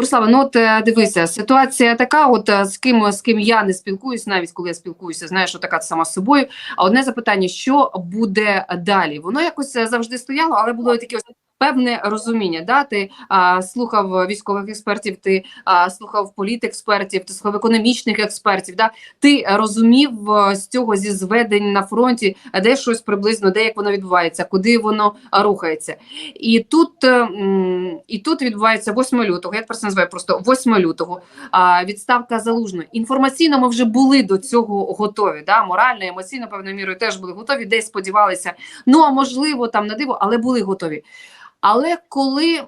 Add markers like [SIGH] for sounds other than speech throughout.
Борислава, ну от е, дивися, ситуація така: от е, з ким з ким я не спілкуюсь, навіть коли я спілкуюся, знаєш, що така сама з собою. А одне запитання: що буде далі? Воно якось е, завжди стояло, але було таке ось певне розуміння. Да? Ти а, слухав військових експертів, ти а, слухав політекспертів, ти слухав економічних експертів. Да? Ти розумів е, з цього зі зведень на фронті, де щось приблизно, де як воно відбувається, куди воно рухається. І тут, е, і тут відбувається 8 лютого. Я тепер це називаю просто 8 лютого. А, відставка залужної. Інформаційно ми вже були до цього готові. Да? Морально, емоційно, певною мірою теж були готові, десь сподівалися. Ну а можливо, там на диво, але були готові. Але коли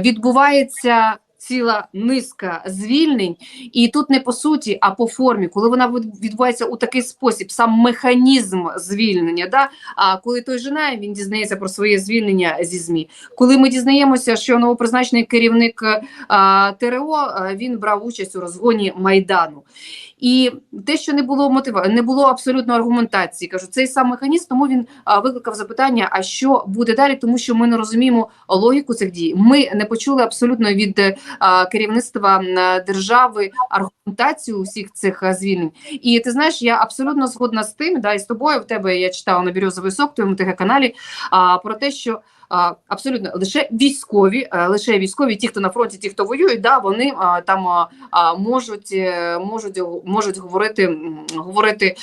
відбувається ціла низка звільнень, і тут не по суті, а по формі, коли вона від- відбувається у такий спосіб, сам механізм звільнення, да? а коли той жена він дізнається про своє звільнення зі ЗМІ, коли ми дізнаємося, що новопризначений керівник а, ТРО а, він брав участь у розгоні майдану. І те, що не було мотива, не було абсолютно аргументації. Кажу, цей сам механізм, тому він викликав запитання: а що буде далі? Тому що ми не розуміємо логіку цих дій. Ми не почули абсолютно від е, керівництва е, держави аргументацію усіх цих а, звільнень. І ти знаєш, я абсолютно згодна з тим, да, і з тобою в тебе я читала на Бірюзовий сок, твоєму ТГ каналі, про те, що. Абсолютно лише військові, е, лише військові, ті, хто на фронті, ті, хто воюють, да, вони там а, а, можуть, е, можуть, можуть говорити, говорити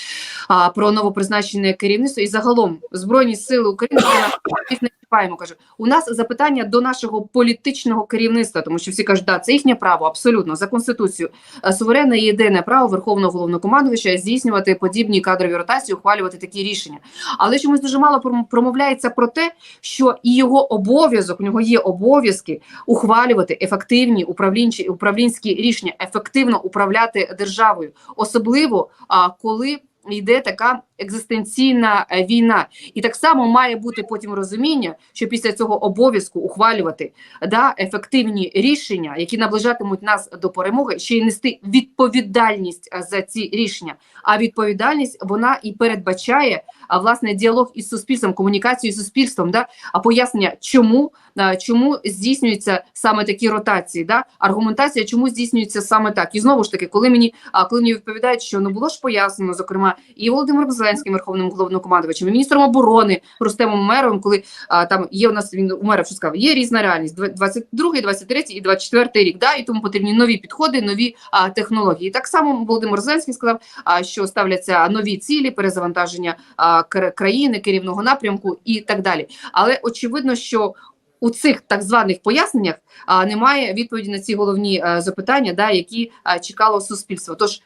про новопризначене керівництво. І загалом збройні сили України [COUGHS] їх не. Каже, у нас запитання до нашого політичного керівництва, тому що всі кажуть, да, це їхнє право, абсолютно за конституцією. Е, Суверенне і єдине право Верховного головнокомандувача здійснювати подібні кадрові ротації, ухвалювати такі рішення. Але чомусь дуже мало пром- промовляється про те, що і його обов'язок, у нього є обов'язки ухвалювати ефективні управлінчі управлінські рішення, ефективно управляти державою, особливо а, коли йде така екзистенційна е, війна, і так само має бути потім розуміння, що після цього обов'язку ухвалювати да ефективні рішення, які наближатимуть нас до перемоги, ще й нести відповідальність е, за ці рішення. А відповідальність вона і передбачає власне діалог із суспільством, комунікацію з суспільством, да а пояснення, чому а, чому здійснюються саме такі ротації, да аргументація, чому здійснюється саме так. І знову ж таки, коли мені а коли мені відповідають, що не було ж пояснено, зокрема, і Володимиром Зеленським, верховним головнокомандувачем, і міністром оборони Рустемом Меровим, коли а, там є у нас він умеров, що сказав, є різна реальність 22, 23 і 24 рік. Да, і тому потрібні нові підходи, нові а, технології. Так само Володимир Зеленський сказав, а, що ставляться нові цілі, перезавантаження а, країни, керівного напрямку і так далі. Але очевидно, що у цих так званих поясненнях а, немає відповіді на ці головні а, запитання, да, які а, чекало суспільство. Тож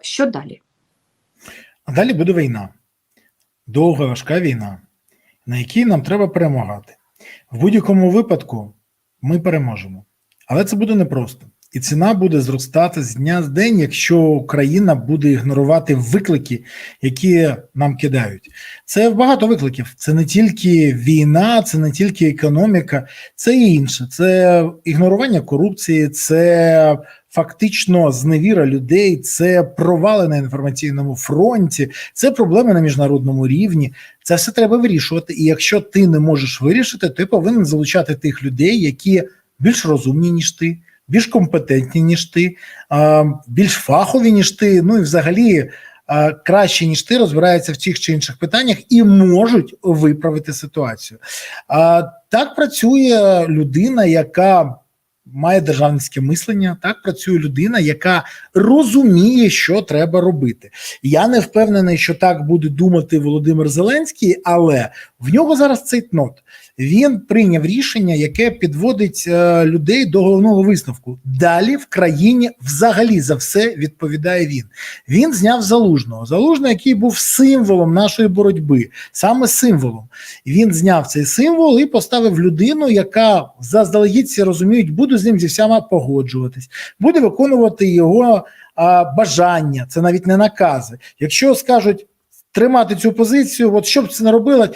що далі? А далі буде війна. Довга важка війна, на якій нам треба перемагати. В будь-якому випадку ми переможемо. Але це буде непросто. І ціна буде зростати з дня в день, якщо Україна буде ігнорувати виклики, які нам кидають. Це багато викликів. Це не тільки війна, це не тільки економіка, це і інше. Це ігнорування корупції, це фактично зневіра людей, це провали на інформаційному фронті, це проблеми на міжнародному рівні. Це все треба вирішувати. І якщо ти не можеш вирішити, ти повинен залучати тих людей, які більш розумні, ніж ти, більш компетентні, ніж ти, більш фахові, ніж ти. Ну і взагалі. Краще ніж ти розбираються в тих чи інших питаннях і можуть виправити ситуацію. А так працює людина, яка має державницьке мислення. Так працює людина, яка розуміє, що треба робити. Я не впевнений, що так буде думати Володимир Зеленський, але в нього зараз цей тнот. Він прийняв рішення, яке підводить е, людей до головного висновку. Далі в країні взагалі за все відповідає він. Він зняв залужного. Залужний, який був символом нашої боротьби, саме символом. Він зняв цей символ і поставив людину, яка заздалегідь розуміють, буде з ним зі всіма погоджуватись, буде виконувати його а, бажання. Це навіть не накази. Якщо скажуть тримати цю позицію, от що б це не робило,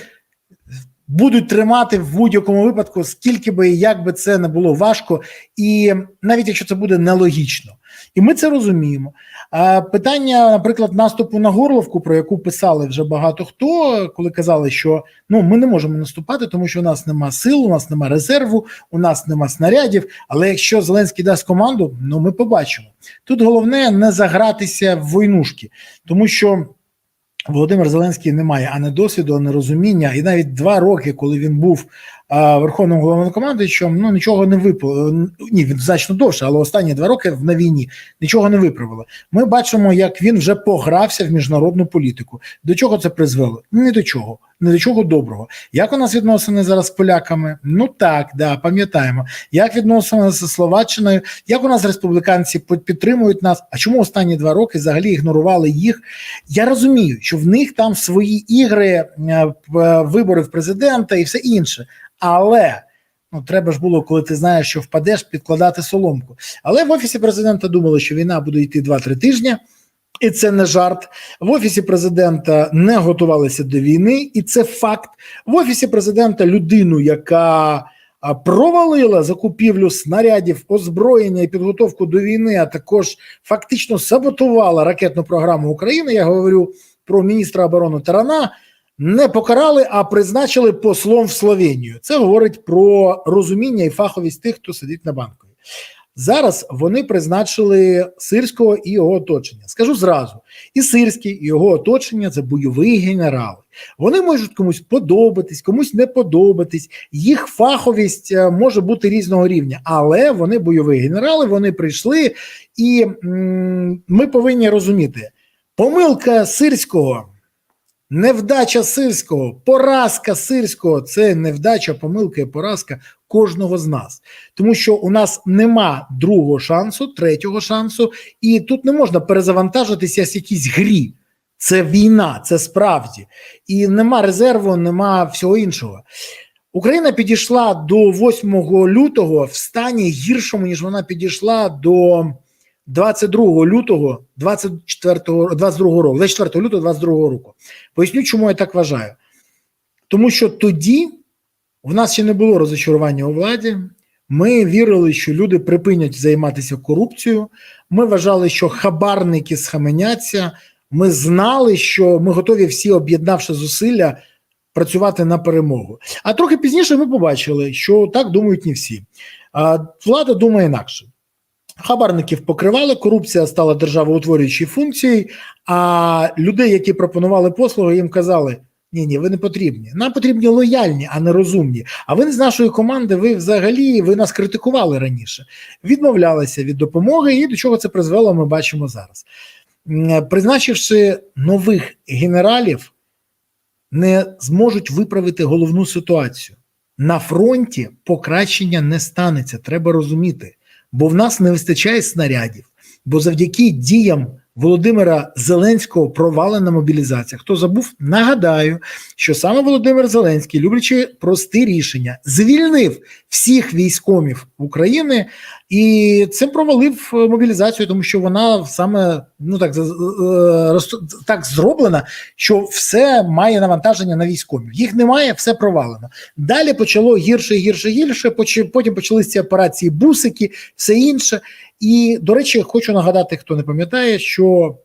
будуть тримати в будь-якому випадку, скільки би і як би це не було важко, і навіть якщо це буде нелогічно. І ми це розуміємо. Питання, наприклад, наступу на Горловку, про яку писали вже багато хто, коли казали, що ну ми не можемо наступати, тому що у нас нема сил, у нас нема резерву, у нас нема снарядів. Але якщо Зеленський дасть команду, ну ми побачимо. Тут головне не загратися в войнушки, тому що. Володимир Зеленський не має ані досвіду, ані розуміння, і навіть два роки, коли він був верховним головнокомандуючим, ну нічого не виправило. Ні, він значно довше, але останні два роки на війні нічого не виправило. Ми бачимо, як він вже погрався в міжнародну політику. До чого це призвело? Ні до чого, не до чого доброго. Як у нас відносини зараз з поляками? Ну так, да, пам'ятаємо. Як відносини з Словаччиною? Як у нас республіканці під- підтримують нас? А чому останні два роки взагалі ігнорували їх? Я розумію, що в них там свої ігри, е, п- вибори в президента і все інше. Але ну треба ж було, коли ти знаєш, що впадеш, підкладати соломку. Але в офісі президента думали, що війна буде йти 2-3 тижні. І це не жарт. В офісі президента не готувалися до війни, і це факт. В офісі президента людину, яка провалила закупівлю снарядів, озброєння і підготовку до війни, а також фактично саботувала ракетну програму України. Я говорю про міністра оборони Тарана. Не покарали, а призначили послом в Словенію. Це говорить про розуміння і фаховість тих, хто сидить на банку. Зараз вони призначили сирського і його оточення. Скажу зразу: і сирський, і його оточення це бойові генерали. Вони можуть комусь подобатись, комусь не подобатись. Їх фаховість е, може бути різного рівня, але вони бойові генерали. Вони прийшли, і м, ми повинні розуміти, помилка сирського. Невдача сирського, поразка сирського це невдача, помилка і поразка кожного з нас, тому що у нас нема другого шансу, третього шансу, і тут не можна перезавантажитися з якійсь грі. Це війна, це справді, і нема резерву, нема всього іншого. Україна підійшла до 8 лютого в стані гіршому, ніж вона підійшла до 22 лютого 24, 22 року, 24 лютого 22 року. Поясню, чому я так вважаю. Тому що тоді в нас ще не було розочарування у владі. Ми вірили, що люди припинять займатися корупцією. Ми вважали, що хабарники схаменяться. Ми знали, що ми готові всі, об'єднавши зусилля, працювати на перемогу. А трохи пізніше ми побачили, що так думають не всі. А влада думає інакше. Хабарників покривали, корупція стала державоутворюючою функцією, а людей, які пропонували послуги, їм казали: ні, ні, ви не потрібні. Нам потрібні лояльні, а не розумні. А ви з нашої команди, ви взагалі ви нас критикували раніше, відмовлялися від допомоги, і до чого це призвело, ми бачимо зараз. Призначивши нових генералів, не зможуть виправити головну ситуацію. На фронті покращення не станеться, треба розуміти бо в нас не вистачає снарядів. Бо завдяки діям Володимира Зеленського провалена мобілізація. Хто забув, нагадаю, що саме Володимир Зеленський, люблячи прості рішення, звільнив всіх військомів України і цим провалив е, мобілізацію, тому що вона саме ну так, е, так зроблена, що все має навантаження на військомів. Їх немає, все провалено. Далі почало гірше, гірше, гірше. Потім почалися ці операції бусики, все інше. І, до речі, хочу нагадати, хто не пам'ятає, що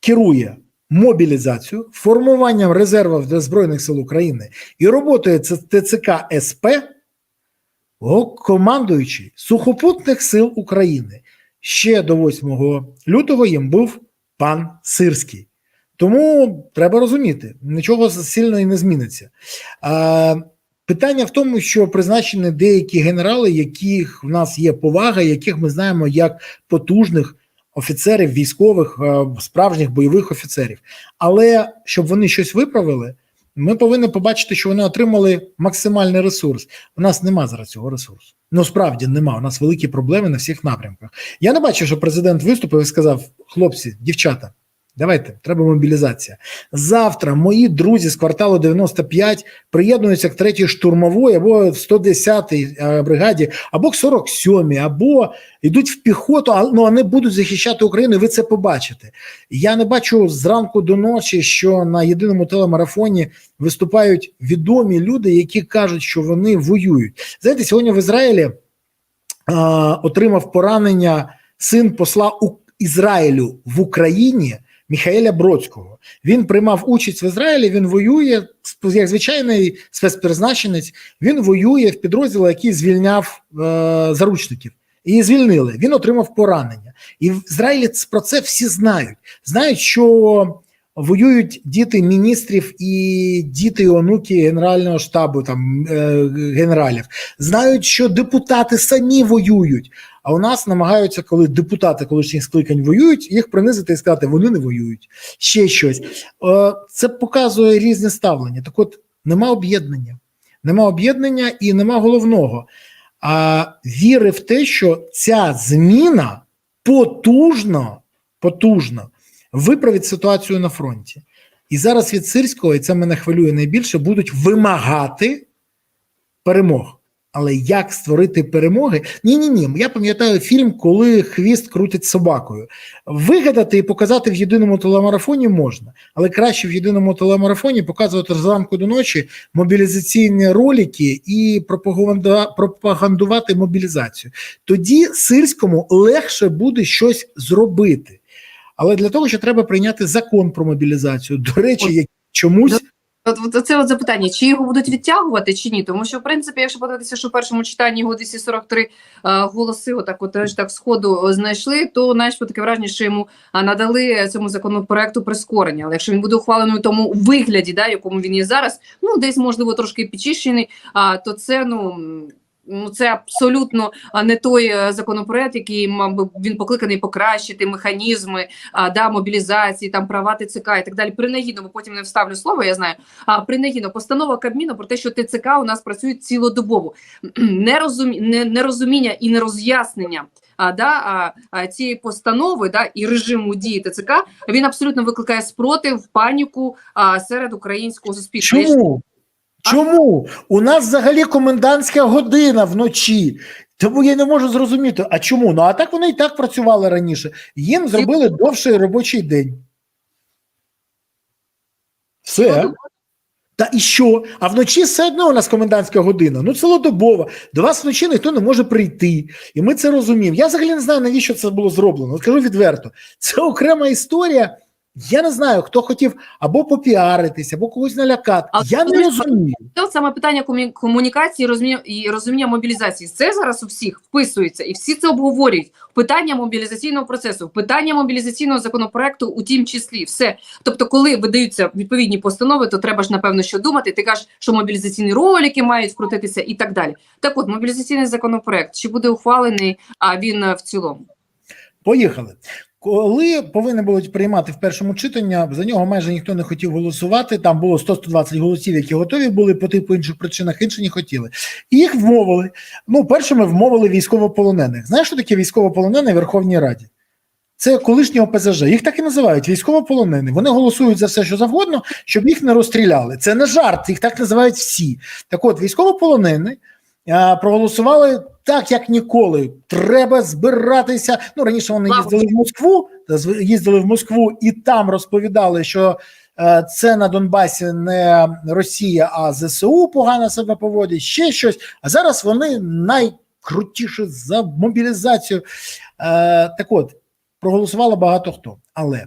керує мобілізацією, формуванням резервів для Збройних сил України і роботою ТЦК СП, командуючий сухопутних сил України. Ще до 8 лютого їм був пан Сирський. Тому треба розуміти, нічого сильно і не зміниться. Питання в тому, що призначені деякі генерали, яких в нас є повага, яких ми знаємо як потужних офіцерів, військових, е, справжніх бойових офіцерів. Але щоб вони щось виправили, ми повинні побачити, що вони отримали максимальний ресурс. У нас нема зараз цього ресурсу. Ну справді нема. У нас великі проблеми на всіх напрямках. Я не бачив, що президент виступив і сказав: хлопці, дівчата, Давайте, треба мобілізація. Завтра мої друзі з кварталу 95 приєднуються к 3-й штурмової або 110-й е, бригаді, або к 47-й, або йдуть в піхоту, а ну, вони будуть захищати Україну, і ви це побачите. Я не бачу зранку до ночі, що на єдиному телемарафоні виступають відомі люди, які кажуть, що вони воюють. Знаєте, сьогодні в Ізраїлі е, отримав поранення син посла у Ізраїлю в Україні Міхаеля Бродського. Він приймав участь в Ізраїлі. Він воює як звичайний спецпризначенець. Він воює в підрозділі, який звільняв е, заручників. І звільнили. Він отримав поранення. І в Ізраїлі про це всі знають. Знають, що воюють діти міністрів і діти і онуки Генерального штабу, там е, генералів. Знають, що депутати самі воюють. А у нас намагаються, коли депутати колишніх скликань воюють, їх принизити і сказати, вони не воюють. Ще щось. Е, Це показує різне ставлення. Так от нема об'єднання. Нема об'єднання і нема головного. А віри в те, що ця зміна потужно, потужно виправить ситуацію на фронті. І зараз від сирського, і це мене хвилює найбільше, будуть вимагати перемог. Але як створити перемоги? Ні, ні, ні. Я пам'ятаю фільм, коли хвіст крутить собакою. Вигадати і показати в єдиному телемарафоні можна, але краще в єдиному телемарафоні показувати зранку до ночі мобілізаційні ролики і пропагандувати мобілізацію. Тоді сирському легше буде щось зробити. Але для того, що треба прийняти закон про мобілізацію. До речі, як чомусь От, от це от запитання, чи його будуть відтягувати, чи ні? Тому що, в принципі, якщо подивитися, що в першому читанні його 243 е, голоси, отак, от теж так сходу е, знайшли, то знаєш, таке враження, що йому надали цьому законопроекту прискорення. Але якщо він буде ухвалений у тому вигляді, да, якому він є зараз, ну десь можливо трошки підчищений, а то це ну. Ну, це абсолютно не той е, законопроект, який мав би він покликаний покращити механізми а, да, мобілізації, там права ТЦК і так далі. Принагідно, бо потім не вставлю слово, я знаю. А принагідно, постанова Кабміну про те, що ТЦК у нас працюють цілодобово. [CLEARS THROAT] Нерозумі... не- Нерозуміння і нероз'яснення а, да, а, цієї постанови да, і режиму дії ТЦК, він абсолютно викликає спротив, паніку а, серед українського суспільства. Чому? Чому? У нас взагалі комендантська година вночі. Тому я не можу зрозуміти, а чому? Ну а так вони і так працювали раніше. Їм зробили довший робочий день. Все. Та і що? А вночі все одно у нас комендантська година. Ну, цілодобова. До вас вночі ніхто не може прийти. І ми це розуміємо. Я взагалі не знаю, навіщо це було зроблено. Скажу відверто. Це окрема історія. Я не знаю, хто хотів або попіаритись, або когось налякати. А Я не розумію. Це саме питання комі- комунікації розуміння, і розуміння мобілізації. Це зараз у всіх вписується, і всі це обговорюють. Питання мобілізаційного процесу, питання мобілізаційного законопроекту, у тім числі, все. Тобто, коли видаються відповідні постанови, то треба ж напевно що думати. Ти кажеш, що мобілізаційні ролики мають вкрутитися і так далі. Так, от мобілізаційний законопроект чи буде ухвалений, а він е, в цілому. Поїхали. Коли повинні були приймати в першому читанні, за нього майже ніхто не хотів голосувати. Там було 100-120 голосів, які готові були по типу інших причинах, інші не хотіли. І їх вмовили. Ну, першими вмовили військовополонених. Знаєш, що таке військовополонений в Верховній Раді? Це колишні ОПЗЖ. Їх так і називають військовополонені. Вони голосують за все, що завгодно, щоб їх не розстріляли. Це не жарт, їх так називають всі. Так от, військовополонені а, проголосували так, як ніколи. Треба збиратися. Ну раніше вони їздили в Москву, їздили в Москву і там розповідали, що е, це на Донбасі не Росія, а ЗСУ погано себе поводять, ще щось. А зараз вони найкрутіші за мобілізацію. Е, так от, проголосувало багато хто. Але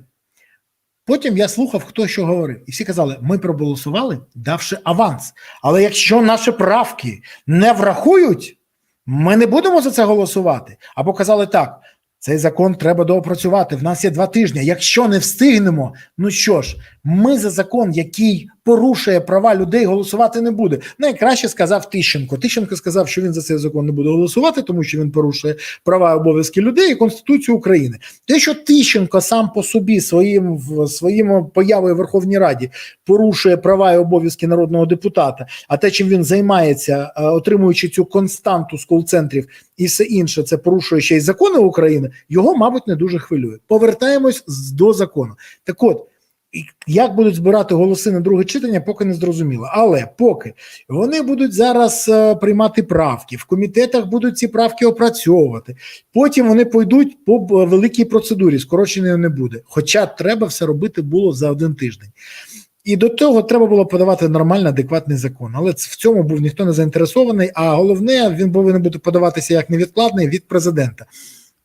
потім я слухав, хто що говорив. І всі казали: ми проголосували, давши аванс. Але якщо наші правки не врахують, ми не будемо за це голосувати. Або казали так: цей закон треба доопрацювати. В нас є два тижні. Якщо не встигнемо, ну що ж, ми за закон, який порушує права людей, голосувати не буде. Найкраще сказав Тищенко. Тищенко сказав, що він за цей закон не буде голосувати, тому що він порушує права і обов'язки людей і Конституцію України. Те, що Тищенко сам по собі своїм своїм появою в Верховній Раді порушує права і обов'язки народного депутата, а те, чим він займається, е, отримуючи цю константу з кол-центрів і все інше, це порушує ще й закони України, його, мабуть, не дуже хвилює. Повертаємось до закону. Так от. Як будуть збирати голоси на друге читання, поки не зрозуміло. Але поки вони будуть зараз е, приймати правки, в комітетах будуть ці правки опрацьовувати. Потім вони пойдуть по великій процедурі, скороченої не буде. Хоча треба все робити було за один тиждень. І до того треба було подавати нормальний, адекватний закон. Але в цьому був ніхто не заінтересований. А головне, він повинен бути подаватися як невідкладний від президента.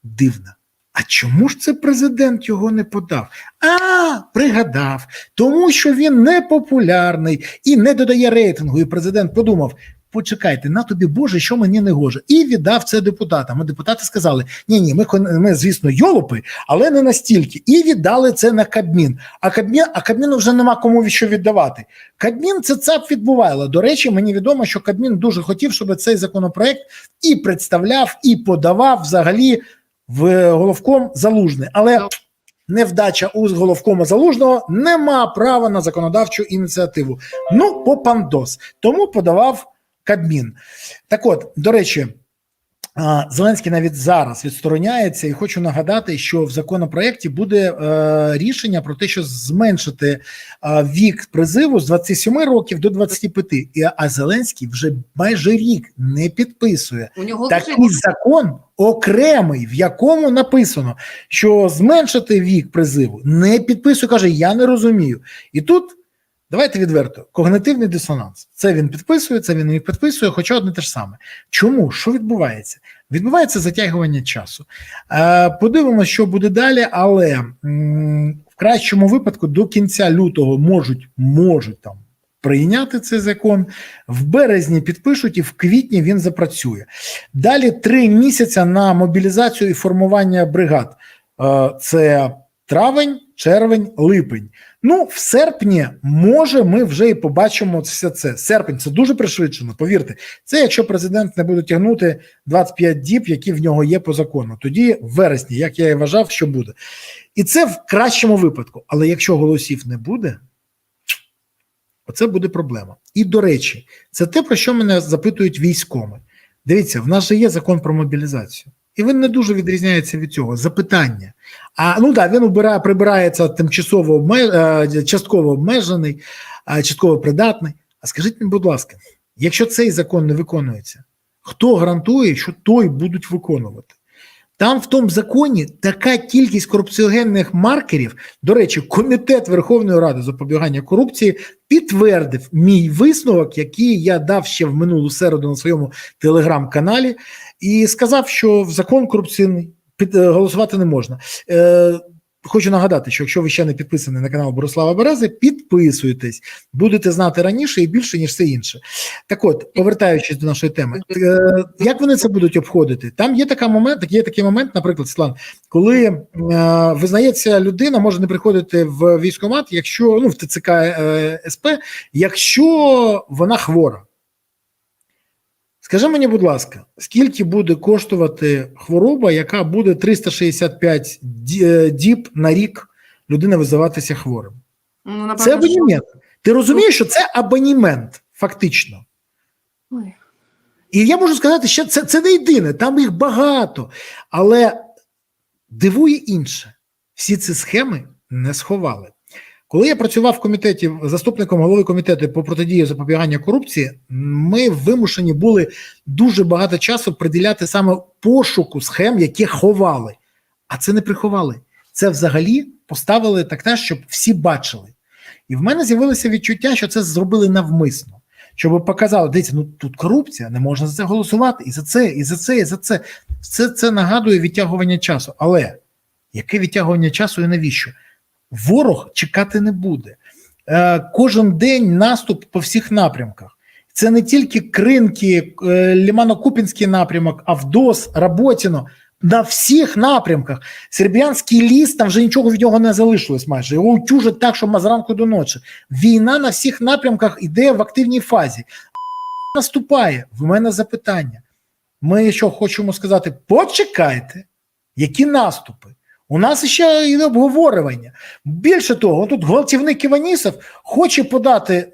Дивно. А чому ж це президент його не подав? А, пригадав, тому що він непопулярний і не додає рейтингу. І президент подумав: почекайте, на тобі Боже, що мені не гоже. І віддав це депутатам. А депутати сказали: ні, ні, ми, ми звісно, йолопи, але не настільки. І віддали це на Кабмін. А Кабмін, а Кабміну вже нема кому що віддавати. Кабмін це ЦАП відбувало. До речі, мені відомо, що Кабмін дуже хотів, щоб цей законопроект і представляв, і подавав взагалі в головком залужний. Але невдача у головкома залужного нема права на законодавчу ініціативу. Ну, попандос. Тому подавав Кабмін. Так от, до речі. Зеленський навіть зараз відстороняється, і хочу нагадати, що в законопроекті буде е, рішення про те, що зменшити е, вік призиву з 27 років до 25. І, а Зеленський вже майже рік не підписує У нього такий лежить. закон окремий, в якому написано, що зменшити вік призиву не підписує, каже, я не розумію. І тут давайте відверто: когнитивний дисонанс. Це він підписує, це він не підписує, хоча одне те ж саме. Чому? Що відбувається? Відбувається затягування часу. Е, подивимося, що буде далі, але м, в кращому випадку до кінця лютого можуть, можуть там. Прийняти цей закон в березні підпишуть, і в квітні він запрацює. Далі три місяці на мобілізацію і формування бригад. Е, Це травень, червень, липень. Ну, в серпні, може, ми вже і побачимо все це. Серпень це дуже пришвидшено, повірте. Це якщо президент не буде тягнути 25 діб, які в нього є по закону. Тоді в вересні, як я і вважав, що буде. І це в кращому випадку. Але якщо голосів не буде, оце буде проблема. І до речі, це те, про що мене запитують військоми. Дивіться, в нас же є закон про мобілізацію, і він не дуже відрізняється від цього. Запитання. А ну так, він убирає, прибирається тимчасово е, частково обмежений, частково придатний. А скажіть мені, будь ласка, якщо цей закон не виконується, хто гарантує, що той будуть виконувати? Там в тому законі така кількість корупціогенних маркерів. До речі, комітет Верховної Ради запобігання корупції підтвердив мій висновок, який я дав ще в минулу середу на своєму телеграм-каналі, і сказав, що в закон корупційний під е, голосувати не можна. Е, Хочу нагадати, що якщо ви ще не підписані на канал Борислава Берези, підписуйтесь, будете знати раніше і більше, ніж все інше. Так от, повертаючись до нашої теми, е, як вони це будуть обходити? Там є така момент, є такий момент, наприклад, Світлан, коли е, визнається, людина може не приходити в військкомат, якщо ну в ТЦК е, СП, якщо вона хвора. Скажи мені, будь ласка, скільки буде коштувати хвороба, яка буде 365 е, діб на рік людина визиватися хворим? Ну, напевно, Це абонімент. Ти розумієш, що це абонімент, фактично. Ой. І я можу сказати, що це, це не єдине, там їх багато. Але дивує інше: всі ці схеми не сховали. Коли я працював в комітеті заступником голови комітету по протидії запобігання корупції, ми вимушені були дуже багато часу приділяти саме пошуку схем, які ховали. А це не приховали. Це взагалі поставили так, те, щоб всі бачили. І в мене з'явилося відчуття, що це зробили навмисно. Щоб показали, дивіться, ну тут корупція, не можна за це голосувати, і за це, і за це, і за це. Все це нагадує відтягування часу. Але яке відтягування часу і навіщо? Ворог чекати не буде. Е, кожен день наступ по всіх напрямках. Це не тільки кринки, е, Лімано-Купінський напрямок, Авдос, Работіно. на всіх напрямках. Сербіянський ліс, там вже нічого від нього не залишилось майже. Його утюжать так, що зранку до ночі. Війна на всіх напрямках йде в активній фазі. Наступає. В мене запитання. Ми що хочемо сказати? Почекайте, які наступи? У нас ще йде обговорювання. Більше того, тут гвалтівник Іванісов хоче подати е,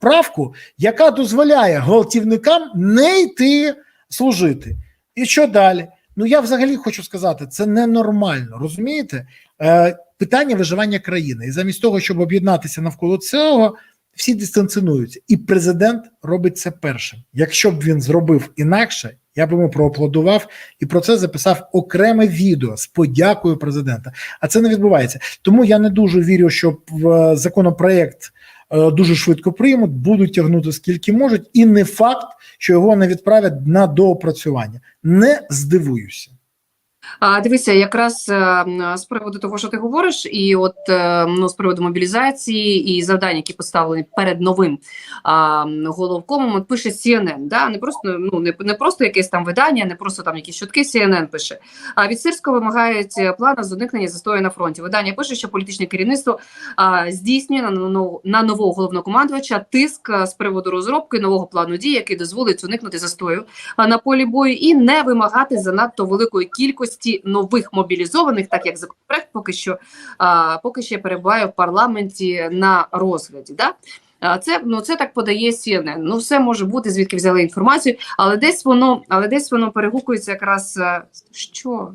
правку, яка дозволяє гвалтівникам не йти служити. І що далі? Ну я взагалі хочу сказати, це ненормально. Розумієте? Е, питання виживання країни. І замість того, щоб об'єднатися навколо цього, всі дистанціонуються. І президент робить це першим. Якщо б він зробив інакше, я б йому проаплодував і про це записав окреме відео з подякою президента. А це не відбувається. Тому я не дуже вірю, що в законопроект е, дуже швидко приймуть, будуть тягнути скільки можуть, і не факт, що його не відправять на доопрацювання. Не здивуюся. Дивися, якраз е, з приводу того, що ти говориш, і от е, ну з приводу мобілізації і завдань, які поставлені перед новим а, головкомом, от пише CNN, да не просто ну не, не просто якесь там видання, не просто там якісь чутки. CNN пише. А від Сирського вимагають е, плану з уникнення застою на фронті. Видання пише, що політичне керівництво а, здійснює на нового на нового головнокомандувача тиск з приводу розробки нового плану дій, який дозволить уникнути застою на полі бою і не вимагати занадто великої кількості нових мобілізованих, так як законопроект поки що поки ще перебуває в парламенті на розгляді. Да? Це ну це так подає CNN. Ну все може бути, звідки взяли інформацію, але десь воно, але десь воно перегукується якраз що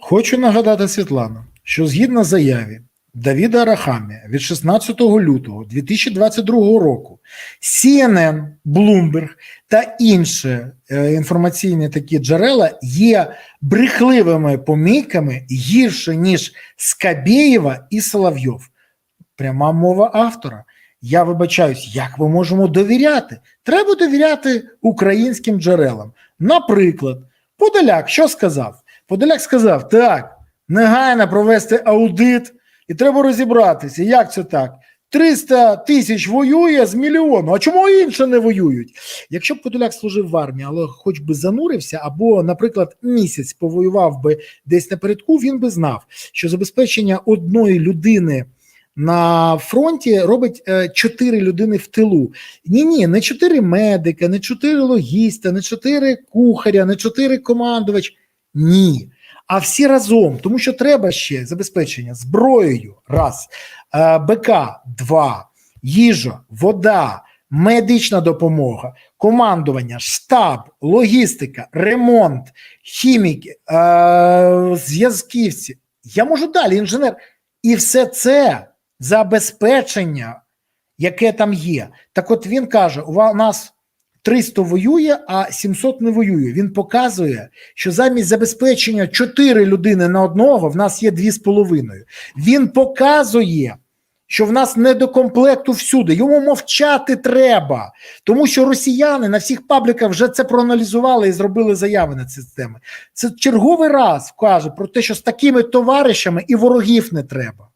Хочу нагадати Світлану, що згідно заяві Давіда Арахамія від 16 лютого 2022 року CNN, Bloomberg та інші е, інформаційні такі джерела є брехливими помійками гірше ніж Скабєєва і Соловйов. Пряма мова автора. Я вибачаюсь, як ми можемо довіряти? Треба довіряти українським джерелам. Наприклад, Подоляк що сказав? Подоляк сказав: так, негайно провести аудит, і треба розібратися, як це так. 300 тисяч воює з мільйону. А чому інші не воюють? Якщо б Подоляк служив в армії, але хоч би занурився, або, наприклад, місяць повоював би десь напередку, він би знав, що забезпечення одної людини на фронті робить е, чотири людини в тилу. Ні, ні, не чотири медика, не чотири логіста, не чотири кухаря, не чотири командувач. Ні. А всі разом, тому що треба ще забезпечення зброєю, раз, е, БК два, їжа, вода, медична допомога, командування, штаб, логістика, ремонт, хіміки, е, зв'язківці. Я можу далі, інженер. І все це забезпечення, яке там є. Так от він каже: у нас 300 воює, а 700 не воює. Він показує, що замість забезпечення 4 людини на одного в нас є 2,5. Він показує, що в нас не до комплекту всюди. Йому мовчати треба, тому що росіяни на всіх пабліках вже це проаналізували і зробили заяви на ці теми. Це черговий раз каже про те, що з такими товаришами і ворогів не треба.